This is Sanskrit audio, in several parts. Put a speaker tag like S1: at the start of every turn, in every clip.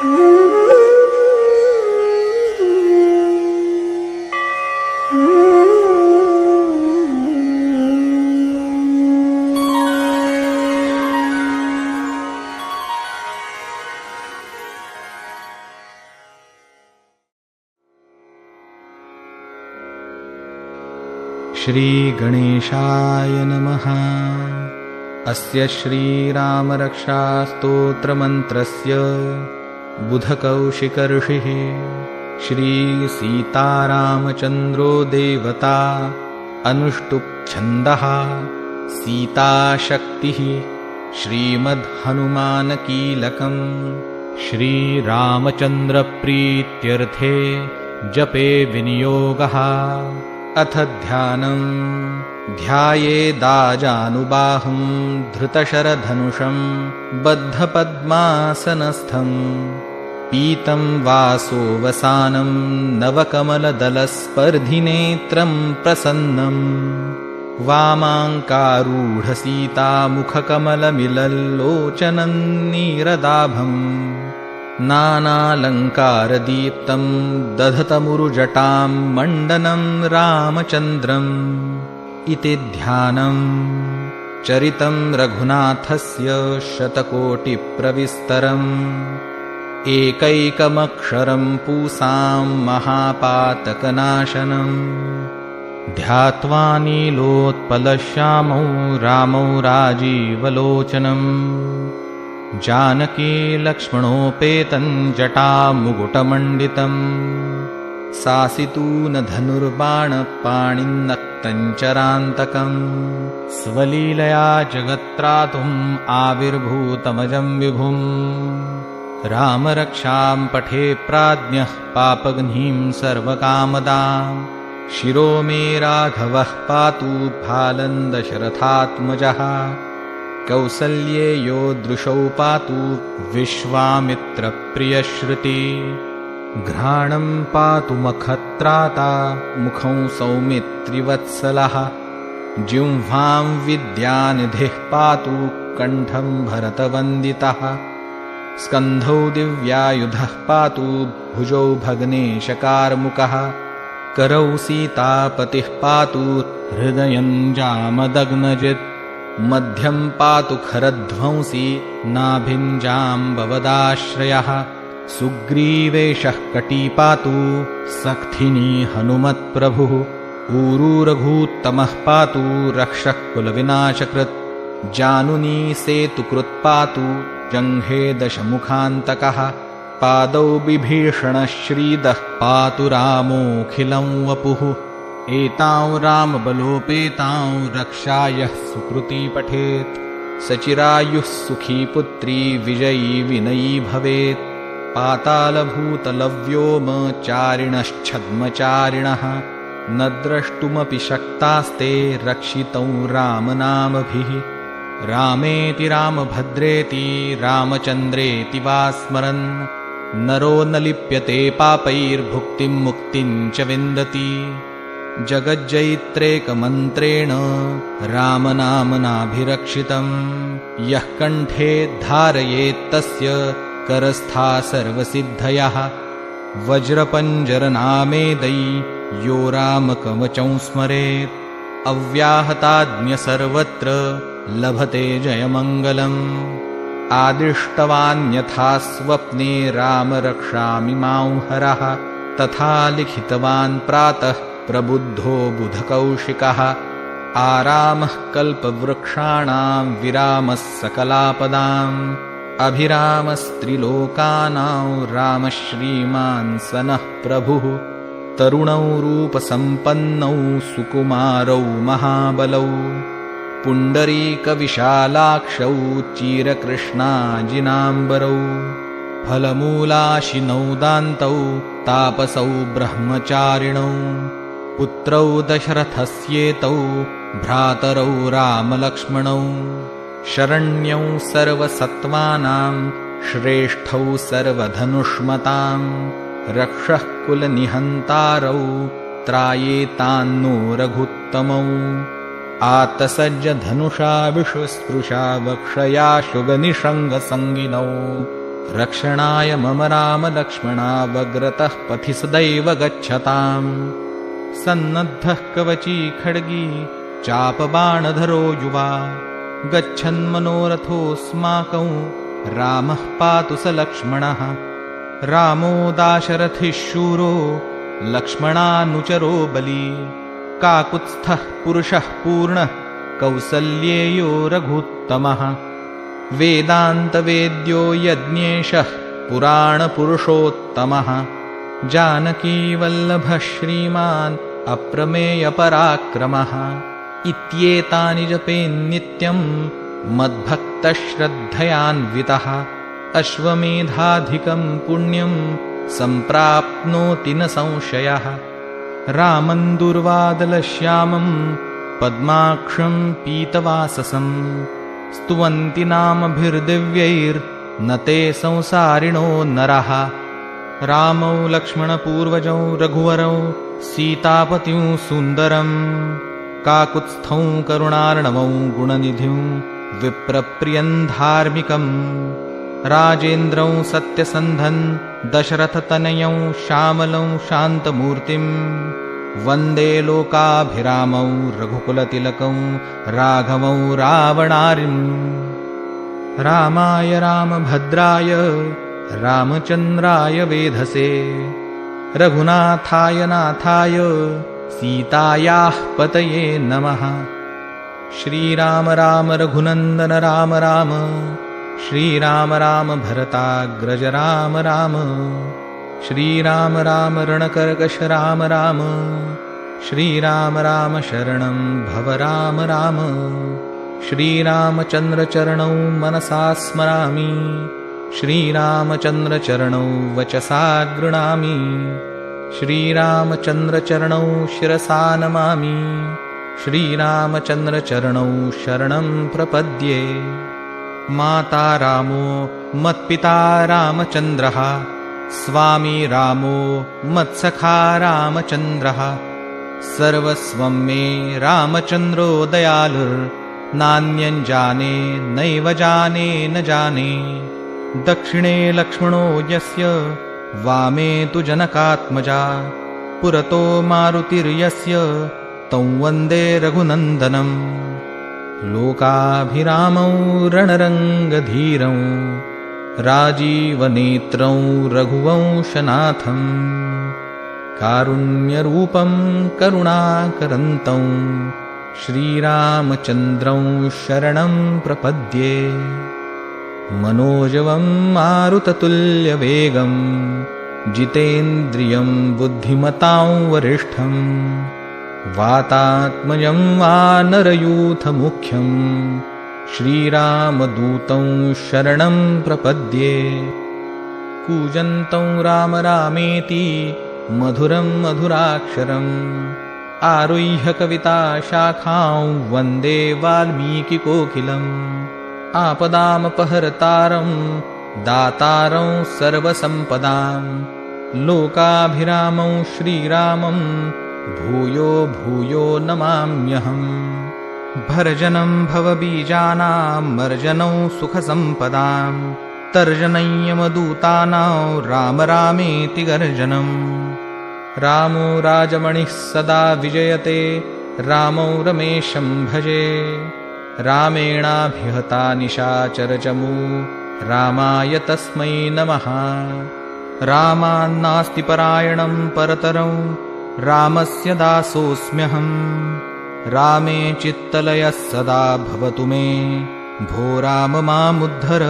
S1: श्रीगणेशाय नमः। अस्य श्रीरामरक्षास्तोत्रमन्त्रस्य बुधकौशिकर्षिः श्रीसीतारामचन्द्रो देवता अनुष्टुप्छन्दः सीताशक्तिः श्रीमद्हनुमानकीलकम् श्रीरामचन्द्रप्रीत्यर्थे जपे विनियोगः अथ ध्यानम् ध्यायेदाजानुबाहुं धृतशरधनुषं बद्धपद्मासनस्थम् पीतं वासोऽवसानं नवकमलदलस्पर्धिनेत्रं प्रसन्नम् वामाङ्कारूढसीतामुखकमलमिलल्लोचनं नीरदाभम् नानालङ्कारदीप्तं दधतमुरुजटां मण्डनं रामचन्द्रम्। इति ध्यानम् चरितं रघुनाथस्य शतकोटिप्रविस्तरम् एकैकमक्षरं पूसां महापातकनाशनम्। ध्यात्वा नीलोत्पलश्यामौ रामौ राजीवलोचनम्। जानकी लक्ष्मणोपेतं जटामुकुटमण्डितम्। सासितूनधनुर्बाणपाणिन्नक्तञ्चरान्तकम् स्वलीलया जगत्त्रातुम् आविर्भूतमजं विभुम् रामरक्षां पठे प्राज्ञः पापघ्नीं सर्वकामदा। शिरो मे राघवः पातु फालन्दशरथात्मजः कौसल्ये यो दृशौ पातु विश्वामित्रप्रियश्रुति। घ्राणं पातु मखत्राता मुखं सौमित्रिवत्सलः। जिह्वां विद्यानिधिः पातु कण्ठं भरतवन्दितः स्कन्धौ दिव्यायुधः पातु भुजौ भग्नेशकार्मुकः करौ सीतापतिः पातु हृदयं जामदग्नजित्। मध्यं पातु खरध्वंसी नाभिञ्जाम्बवदाश्रयः सुग्रीवेशः कटी पातु सख्थिनी हनुमत्प्रभुः ऊरूरघूत्तमः पातु रक्षः कुलविनाशकृत् जानुनी सेतुकृत्पातु जङ्घे दशमुखान्तकः पादौ बिभीषणः श्रीदः पातु रामोऽखिलं वपुः। एतां रामबलोपेतां रक्षायः सुकृती पठेत् सचिरायुः सुखी पुत्री विजयी विनयी भवेत्। पातालभूतलव्योमचारिणश्छद्मचारिणः न द्रष्टुमपि शक्तास्ते रक्षितौ रामनामभिः रामेति रामभद्रेति रामचन्द्रेति वा स्मरन् नरो न लिप्यते पापैर्भुक्तिं मुक्तिं च विन्दति। जगज्जैत्रेकमन्त्रेण रामनामनाभिरक्षितम् यः कण्ठे धारयेत्तस्य करस्था सर्वसिद्धयः। वज्रपञ्जरनामेदै यो रामकवचं स्मरेत्। अव्याहताज्ञ सर्वत्र लभते जयमङ्गलम्। आदिष्टवान्यथा स्वप्ने रामरक्षामि मां हरः तथा लिखितवान् प्रातः प्रबुद्धो बुधकौशिकः। आरामः कल्पवृक्षाणां विरामः सकलापदाम्। अभिरामस्त्रिलोकानां रामः श्रीमान् स नः प्रभुः। तरुणौ रूपसम्पन्नौ सुकुमारौ महाबलौ पुण्डरीकविशालाक्षौ चिरकृष्णाजिनाम्बरौ फलमूलाशिनौ दान्तौ तापसौ ब्रह्मचारिणौ पुत्रौ दशरथस्येतौ भ्रातरौ रामलक्ष्मणौ शरण्यौ सर्वसत्त्वानां श्रेष्ठौ सर्वधनुष्मताम् रक्षः कुलनिहन्तारौ त्रायेतान्नो रघुत्तमौ आतसज्जधनुषा विषुस्पृशा वक्षया शुगनिषङ्गसङ्गिनौ रक्षणाय मम रामलक्ष्मणावग्रतः पथि सदैव गच्छताम्। सन्नद्धः कवची खड्गी चापबाणधरो युवा। गच्छन्मनोरथोऽस्माकौ रामः पातु स लक्ष्मणः। रामो दाशरथिः शूरो लक्ष्मणानुचरो बली काकुत्स्थः पुरुषः पूर्णः कौसल्येयो रघुत्तमः वेदान्तवेद्यो यज्ञेशः पुराणपुरुषोत्तमः। जानकीवल्लभः श्रीमान् अप्रमेयपराक्रमः। इत्येतानि जपेन्नित्यम् मद्भक्तश्रद्धयान्वितः। अश्वमेधाधिकम् पुण्यम् सम्प्राप्नोति न संशयः रामम् दुर्वादलश्यामम् पद्माक्षम् पीतवाससम् स्तुवन्ति नामभिर्दिव्यैर्न ते संसारिणो नरः। रामौ लक्ष्मणपूर्वजौ रघुवरौ सीतापतिं सुन्दरम् काकुत्स्थौ करुणार्णवौ गुणनिधिं विप्रप्रियम् धार्मिकम् राजेन्द्रौ सत्यसन्धन् दशरथतनयौ श्यामलौ शान्तमूर्तिम् वन्दे लोकाभिरामौ रघुकुलतिलकौ राघवौ रावणारिम्। रामाय रामभद्राय रामचन्द्राय वेधसे रघुनाथाय नाथाय सीतायाः पतये नमः। श्रीराम राम रघुनन्दन राम राम श्रीराम राम भरताग्रज राम राम। श्रीराम राम रणकर्कश राम राम। श्रीराम राम शरणं भव राम राम। श्रीरामचन्द्रचरणौ मनसा स्मरामि। श्रीरामचन्द्रचरणौ वचसा गृणामि। श्रीरामचन्द्रचरणौ शिरसा नमामि। श्रीरामचन्द्रचरणौ शरणं प्रपद्ये माता रामो मत्पिता रामचन्द्रः स्वामी रामो मत्सखा रामचन्द्रः सर्वस्वं मे रामचन्द्रो दयालुर्नान्यञ्जाने नैव जाने न जाने। दक्षिणे लक्ष्मणो यस्य वामे तु जनकात्मजा। पुरतो मारुतिर्यस्य तं वन्दे रघुनन्दनम् लोकाभिरामौ रणरङ्गधीरौ राजीवनेत्रौ रघुवंशनाथम् कारुण्यरूपं करुणाकरन्तौ श्रीरामचन्द्रौ शरणं प्रपद्ये मनोजवं मारुततुल्यवेगं जितेन्द्रियं बुद्धिमतां वरिष्ठम् वातात्मयं वानरयूथमुख्यम् श्रीरामदूतं शरणं प्रपद्ये। कूजन्तं राम रामेति मधुरं मधुराक्षरम्। आरुह्य कविताशाखां वन्दे वाल्मीकिकोकिलम्। आपदामपहर्तारं दातारं सर्वसम्पदां लोकाभिरामं श्रीरामं भूयो भूयो नमाम्यहम्। भर्जनं भवबीजानां मर्जनौ सुखसम्पदां। तर्जनय्यमदूतानां राम रामेति गर्जनम्। रामो राजमणिः सदा विजयते रामौ रमेशं भजे। रामेणाभिहता निशाचरचमू रामाय तस्मै नमः। रामान्नास्ति परायणं परतरं रामस्य दासोऽस्म्यहम्। रामे चित्तलयः सदा भवतु मे। भो राम मामुद्धर।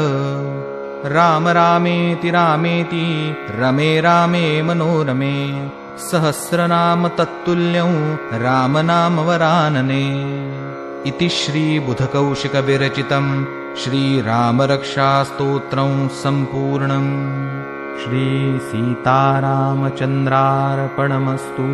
S1: राम रामेति रामेति रमे रामे मनोरमे। सहस्रनाम तत्तुल्यं रामनामवरानने इति श्रीबुधकौशिकविरचितं श्रीरामरक्षास्तोत्रं सम्पूर्णम् श्रीसीतारामचन्द्रार्पणमस्तु